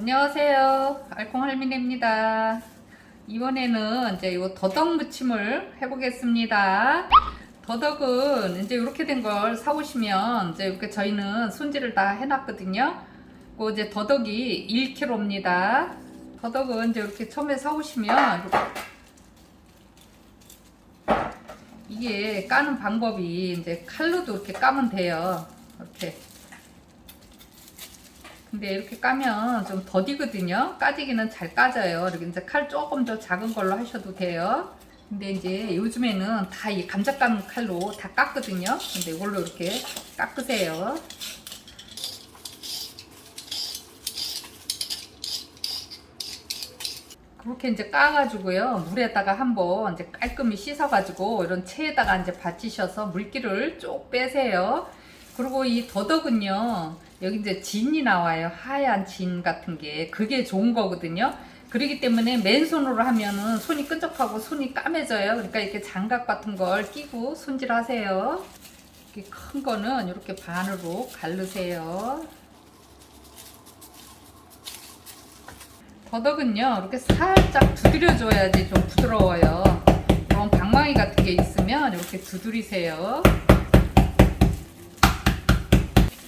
안녕하세요. 알콩할미네입니다. 이번에는 이제 이 더덕 무침을 해보겠습니다. 더덕은 이제 이렇게 된 걸 사오시면 이제 이렇게 저희는 손질을 다 해놨거든요. 그 이제 더덕이 1kg입니다. 더덕은 이제 이렇게 처음에 사오시면 이렇게 이게 까는 방법이 이제 칼로도 이렇게 까면 돼요. 이렇게. 근데 이렇게 까면 좀 더디거든요. 까지기는 잘 까져요. 이렇게 이제 칼 조금 더 작은 걸로 하셔도 돼요. 근데 이제 요즘에는 다 이 감자 깎는 칼로 다 깎거든요. 근데 이걸로 이렇게 깎으세요. 그렇게 이제 까가지고요. 물에다가 한번 이제 깔끔히 씻어가지고 이런 체에다가 이제 받치셔서 물기를 쭉 빼세요. 그리고 이 더덕은요. 여기 이제 진이 나와요. 하얀 진 같은 게. 그게 좋은 거거든요. 그렇기 때문에 맨손으로 하면은 손이 끈적하고 손이 까매져요. 그러니까 이렇게 장갑 같은 걸 끼고 손질하세요. 이렇게 큰 거는 이렇게 반으로 갈르세요. 더덕은요 이렇게 살짝 두드려 줘야지 좀 부드러워요 그런 방망이 같은 게 있으면 이렇게 두드리세요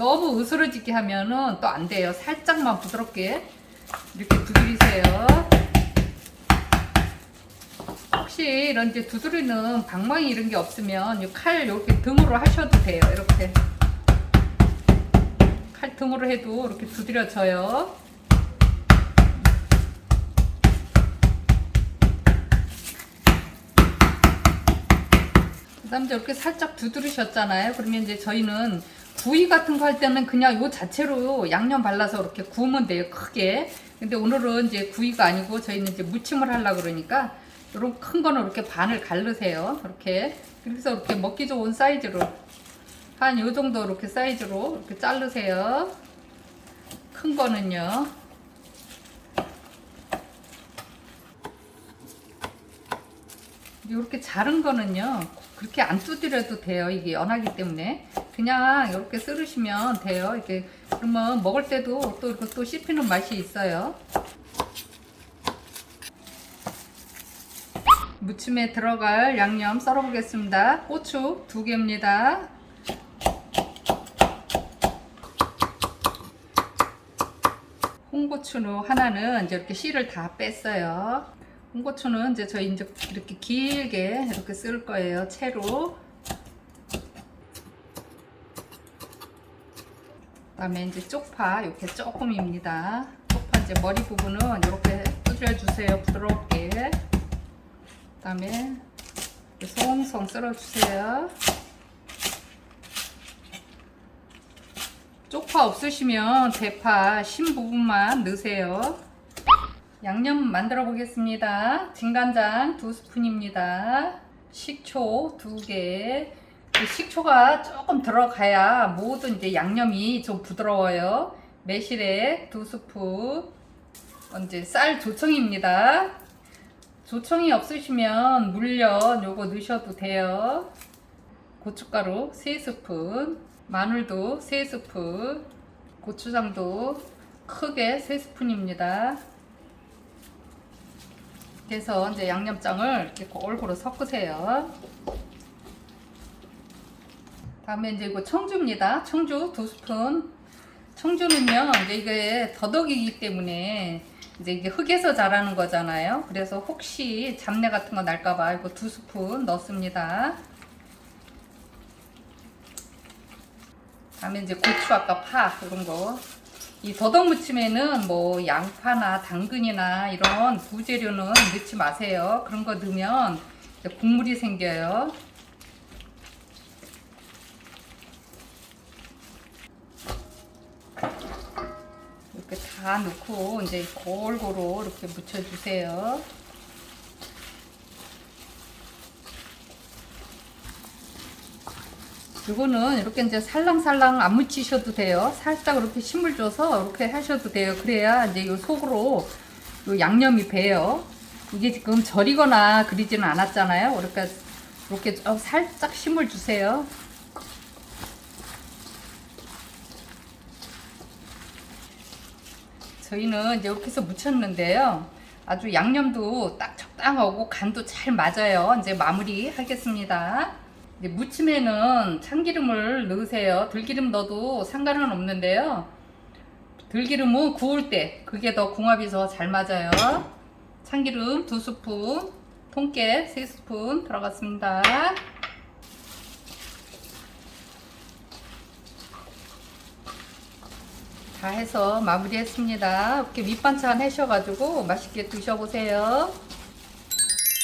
너무 으스러지게 하면은 또 안 돼요. 살짝만 부드럽게 이렇게 두드리세요. 혹시 이런 이제 두드리는 방망이 이런 게 없으면 이 칼 이렇게 등으로 하셔도 돼요. 이렇게. 칼 등으로 해도 이렇게 두드려져요. 그다음에 이렇게 살짝 두드리셨잖아요. 그러면 이제 저희는 구이 같은 거 할 때는 그냥 요 자체로 양념 발라서 이렇게 구우면 돼요. 크게. 근데 오늘은 이제 구이가 아니고 저희는 이제 무침을 하려고 그러니까 이런 큰 거는 이렇게 반을 갈르세요. 이렇게. 그래서 이렇게 먹기 좋은 사이즈로 한 요 정도 이렇게 사이즈로 이렇게 자르세요. 큰 거는요. 이렇게 자른 거는요 그렇게 안 두드려도 돼요 이게 연하기 때문에. 그냥 이렇게 썰으시면 돼요. 이렇게 그러면 먹을 때도 또 이렇게 또 씹히는 맛이 있어요. 무침에 들어갈 양념 썰어 보겠습니다. 고추 두 개입니다. 홍고추로 하나는 이제 이렇게 씨를 다 뺐어요 홍고추는 이제 저희 이제 이렇게 길게 이렇게 쓸 거예요. 채로. 그다음에 이제 쪽파 이렇게 조금입니다. 쪽파 이제 머리 부분은 이렇게 두드려 주세요. 부드럽게. 그다음에 송송 썰어 주세요. 쪽파 없으시면 대파 심 부분만 넣으세요. 양념 만들어 보겠습니다. 진간장 두 스푼입니다. 식초 두 개. 식초가 조금 들어가야 모든 이제 양념이 좀 부드러워요. 매실액 두 스푼. 이제 쌀 조청입니다. 조청이 없으시면 물엿 요거 넣으셔도 돼요. 고춧가루 3스푼, 마늘도 3스푼, 고추장도 크게 3스푼입니다. 그래서 이제 양념장을 이렇게 골고루 섞으세요. 다음에 이제 이거 청주입니다. 청주 두 스푼. 청주는요, 이제 이게 더덕이기 때문에 이제 이게 흙에서 자라는 거잖아요. 그래서 혹시 잡내 같은 거 날까봐 이거 두 스푼 넣습니다. 다음에 이제 고추 아까 파 이런 거 이 더덕 무침에는 뭐 양파나 당근이나 이런 부재료는 넣지 마세요. 그런 거 넣으면 국물이 생겨요. 이렇게 다 넣고 이제 골고루 이렇게 묻혀주세요. 이거는 이렇게 이제 살랑살랑 안 묻히셔도 돼요. 살짝 이렇게 힘을 줘서 이렇게 하셔도 돼요. 그래야 이제 이 속으로 요 양념이 배요. 이게 지금 절이거나 그리지는 않았잖아요. 그러니까 이렇게 좀 살짝 힘을 주세요. 저희는 이제 이렇게 해서 무쳤는데요. 아주 양념도 딱 적당하고 간도 잘 맞아요. 이제 마무리 하겠습니다. 이제 무침에는 참기름을 넣으세요. 들기름 넣어도 상관은 없는데요. 들기름은 구울 때 그게 더 궁합이 더 잘 맞아요. 참기름 두 스푼, 통깨 세 스푼 들어갔습니다. 다 해서 마무리했습니다. 이렇게 밑반찬 하셔가지고 맛있게 드셔보세요.